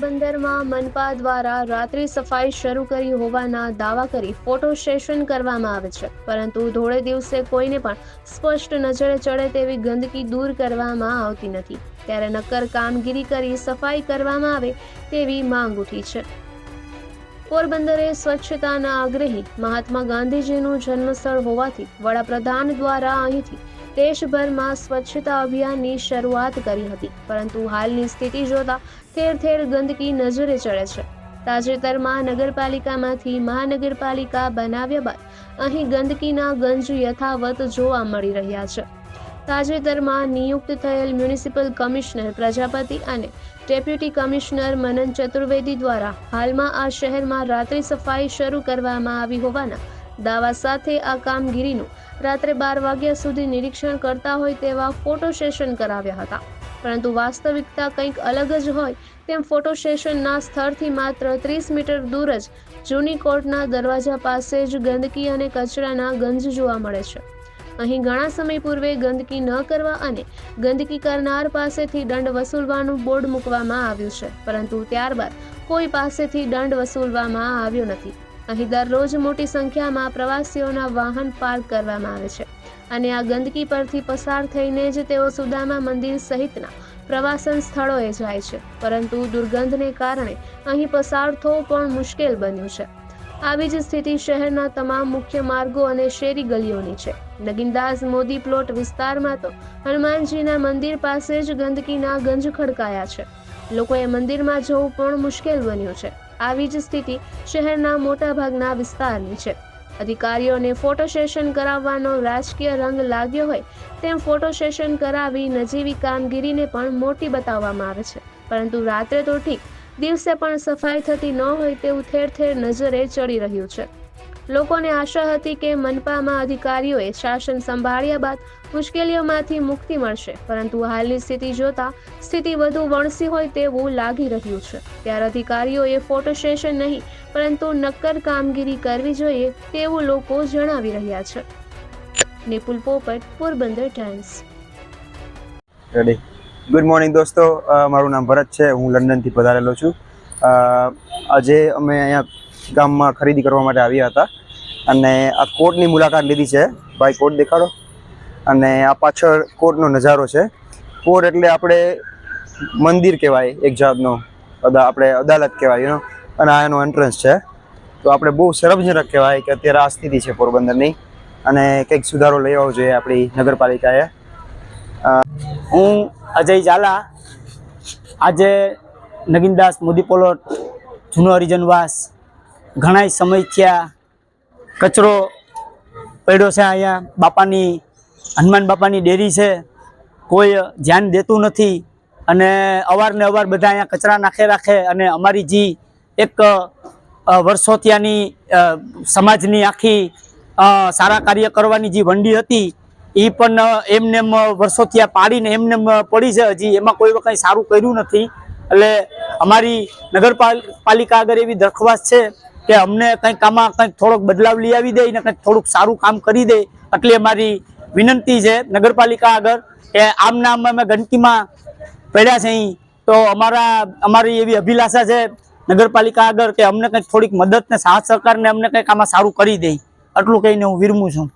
શહેરમાં મનપા દ્વારા રાત્રિ સફાઈ શરૂ કરી હોવાના દાવા કરી ફોટો સેશન કરવામાં આવે છે. પરંતુ ધોળે દિવસે કોઈને પણ સ્પષ્ટ નજરે ચડે તેવી ગંદકી દૂર કરવામાં આવતી નથી. ત્યારે નક્કર કામગીરી કરી સફાઈ કરવામાં આવે તેવી માંગ ઉઠી છે. પોરબંદરે સ્વચ્છતાના આગ્રહી મહાત્મા ગાંધીજીનું જન્મસ્થળ હોવાથી વડાપ્રધાન દ્વારા અહીંથી દેશભરમાં સ્વચ્છતા અભિયાનની શરૂઆત કરી હતી. પરંતુ હાલની સ્થિતિ જોતા ઠેર ઠેર ગંદકી નજરે ચડે છે. તાજેતરમાં નગરપાલિકામાંથી મહાનગરપાલિકા બનાવ્યા બાદ અહીં ગંદકીના ગંજ યથાવત જોવા મળી રહ્યા છે. તાજેતરમાં નિયુક્ત થયેલ મ્યુનિસિપલ કમિશનર પ્રજાપતિ અને ડેપ્યુટી કમિશનર મનન ચતુર્વેદી દ્વારા હાલમાં આ શહેરમાં રાત્રિ સફાઈ શરૂ કરવામાં આવી હોવાના દાવા સાથે આ કામગીરીનું રાત્રે બાર વાગ્યા સુધી નિરીક્ષણ કરતા હોય તેવા ફોટો સેશન કરાવ્યા હતા. પરંતુ વાસ્તવિકતા કંઈક અલગ જ હોય તેમ ફોટો સેશનના સ્થળથી માત્ર ત્રીસ મીટર દૂર જ જૂની કોર્ટના દરવાજા પાસે જ ગંદકી અને કચરાના ગંજ જોવા મળે છે. અહીં ઘણા સમય પૂર્વે ગંદકી ન કરવા અને ગંદકી કરનાર પાસેથી દંડ વસૂલવાનું બોર્ડ મૂકવામાં આવ્યું છે. પરંતુ ત્યારબાદ કોઈ પાસેથી દંડ વસૂલવામાં આવ્યો નથી. અહીં દરરોજ મોટી સંખ્યામાં પ્રવાસીઓના વાહન પાર્ક કરવામાં આવે છે અને આ ગંદકી પરથી પસાર થઈને જ તેઓ સુદામા મંદિર સહિતના પ્રવાસન સ્થળોએ જાય છે. પરંતુ દુર્ગંધને કારણે અહીં પસાર થવું પણ મુશ્કેલ બન્યું છે. આવી જ સ્થિતિ શહેરના તમામ મુખ્ય માર્ગો અને શેરી ગલીઓની છે. નગીનદાસ મોદી પ્લોટ વિસ્તારમાં તો હનુમાનજીના મંદિર પાસે જ ગંદકીના ગંજ ખડકાયા છે. લોકોએ મંદિરમાં જવું પણ મુશ્કેલ બન્યું છે. આવી જ સ્થિતિ શહેરના મોટાભાગના વિસ્તારની છે. અધિકારીઓને ફોટો સેશન કરાવવાનો રાજકીય રંગ લાગ્યો હોય તેમ ફોટો સેશન કરાવી નજીવી કામગીરીને પણ મોટી બતાવવામાં આવે છે. પરંતુ રાત્રે તો ઠીક દિવસે પણ સફાઈ થતી ન હોય તેવું ઠેર ઠેર નજરે ચડી રહ્યું છે. લોકોને આશા હતી કે મનપામાં અધિકારીઓએ શાસન સંભાળ્યા બાદ મુશ્કેલીઓમાંથી મુક્તિ મળશે, પરંતુ હાલની સ્થિતિ જોતા સ્થિતિ વધુ વણસી હોય તેવું લાગી રહ્યું છે. ત્યારે અધિકારીઓએ ફોટો સેશન નહીં, પરંતુ નક્કર કામગીરી કરવી જોઈએ તેવું લોકો જણાવી રહ્યા છે. Nipul Popat, Porbandar Times. Ready good morning દોસ્તો. મારું નામ ભરત છે. હું લંડનથી પધારેલો છું. આજે અમે અહીંયા ગામમાં ખરીદી કરવા માટે આવ્યા હતા. અને આ કોર્ટની મુલાકાત લીધી છે. ભાઈ, કોર્ટ દેખાડો. અને આ પાછળ કોર્ટનો નજારો છે. કોર્ટ એટલે આપણે મંદિર કહેવાય, એક જાતનો. આપણે અદાલત કહેવાય યુ અને આ એનો એન્ટ્રન્સ છે. તો આપણે બહુ સરભજનક કહેવાય કે અત્યારે આ સ્થિતિ છે પોરબંદરની. અને કંઈક સુધારો લઈ આવવો જોઈએ આપણી નગરપાલિકાએ. હું અજય ઝાલા. આજે નગીનદાસ મોદી પોલોટ જૂનો હરિજનવાસ ઘણાય સમય થયા. કચરો પડ્યો છે અહીંયા. બાપાની, હનુમાન બાપાની ડેરી છે. કોઈ ધ્યાન દેતું નથી. અને અવારને અવાર બધા અહીંયા કચરા નાખે રાખે. અને અમારી જે એક વર્ષો ત્યાંની સમાજની આખી સારા કાર્ય કરવાની જે વંડી હતી એ પણ એમને એમ વર્ષોથી આ પાડીને એમને એમ પડી છે. હજી એમાં કોઈ કંઈ સારું કર્યું નથી. એટલે અમારી નગરપાલિકા આગળ એવી દરખાસ્ત છે કે અમને કંઈક આમાં કંઈક થોડોક બદલાવ લઈ આવી દે ને કંઈક થોડુંક સારું કામ કરી દે એટલી અમારી વિનંતી છે નગરપાલિકા આગળ કે આમ નામ અમે ગંદકીમાં પડ્યા છે તો અમારા, અમારી એવી અભિલાષા છે નગરપાલિકા આગળ કે અમને કંઈક થોડીક મદદ ને સાથ સહકારને અમને કંઈક આમાં સારું કરી દે. આટલું કહીને હું વિરમું છું.